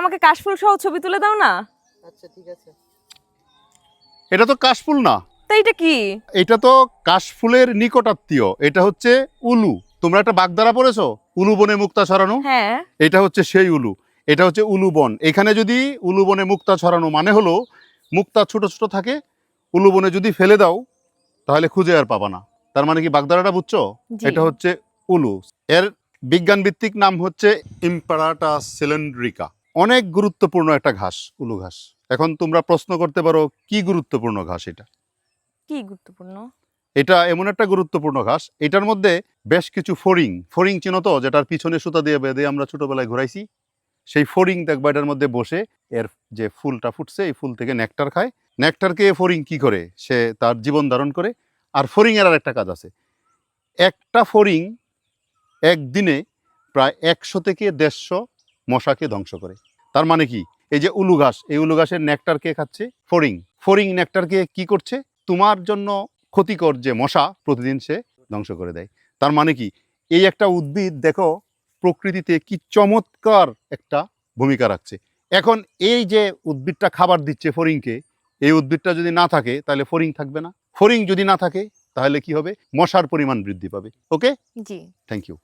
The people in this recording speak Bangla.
আমাকে কাশফুল সহ ছবি তুলে দাও না। আচ্ছা ঠিক আছে। এটা তো কাশফুল না। তো এটা কি? এটা তো কাশফুলের নিকটাত্মীয়। এটা হচ্ছে উলু। তোমরা একটা বাগদারা পড়েছো? উলু বনে মুক্তা ছড়ানো? হ্যাঁ। এটা হচ্ছে সেই উলু। এটা হচ্ছে উলু বন। এখানে যদি উলু বনে মুক্তা ছড়ানো মানে হলো মুক্তা ছোট ছোট থাকে উলু বনে যদি ফেলে দাও তাহলে খুঁজে আর পাবা না। তার মানে কি বাগদারাটা বুঝছ? এটা হচ্ছে উলু। এর বিজ্ঞান ভিত্তিক নাম হচ্ছে ইম্পারাটা সিলিন্ড্রিকা। অনেক গুরুত্বপূর্ণ একটা ঘাস উলু ঘাস। এখন তোমরা প্রশ্ন করতে পারো কি গুরুত্বপূর্ণ ঘাস এটা? কি গুরুত্বপূর্ণ? এটা এমন একটা গুরুত্বপূর্ণ ঘাস এটার মধ্যে বেশ কিছু ফড়িং ফড়িং চিনো তো যেটার পিছনে সুতা দিয়ে বেঁধে আমরা ছোটবেলায় ঘুরাইছি। সেই ফড়িং দেখবা এটার মধ্যে বসে এর যে ফুলটা ফুটছে এই ফুল থেকে নেকটার খায়। নেকটারকে ফড়িং কি করে? সে তার জীবন ধারণ করে। আর ফড়িংয়ের আর একটা কাজ আছে। একটা ফড়িং একদিনে প্রায় একশো থেকে দেড়শো মশাকে ধ্বংস করে। তার মানে কি? এই যে উলু ঘাস এই উলু ঘাসের নেকটার কে খাচ্ছে? ফড়িং। ফড়িং নেকটারকে কি করছে? তোমার জন্য ক্ষতিকর যে মশা প্রতিদিন সে ধ্বংস করে দেয়। তার মানে কি? এই একটা উদ্ভিদ দেখো প্রকৃতিতে কি চমৎকার একটা ভূমিকা রাখছে। এখন এই যে উদ্ভিদটা খাবার দিচ্ছে ফড়িংকে এই উদ্ভিদটা যদি না থাকে তাহলে ফড়িং থাকবে না। ফড়িং যদি না থাকে তাহলে কি হবে? মশার পরিমাণ বৃদ্ধি পাবে। ওকে? জি। Thank you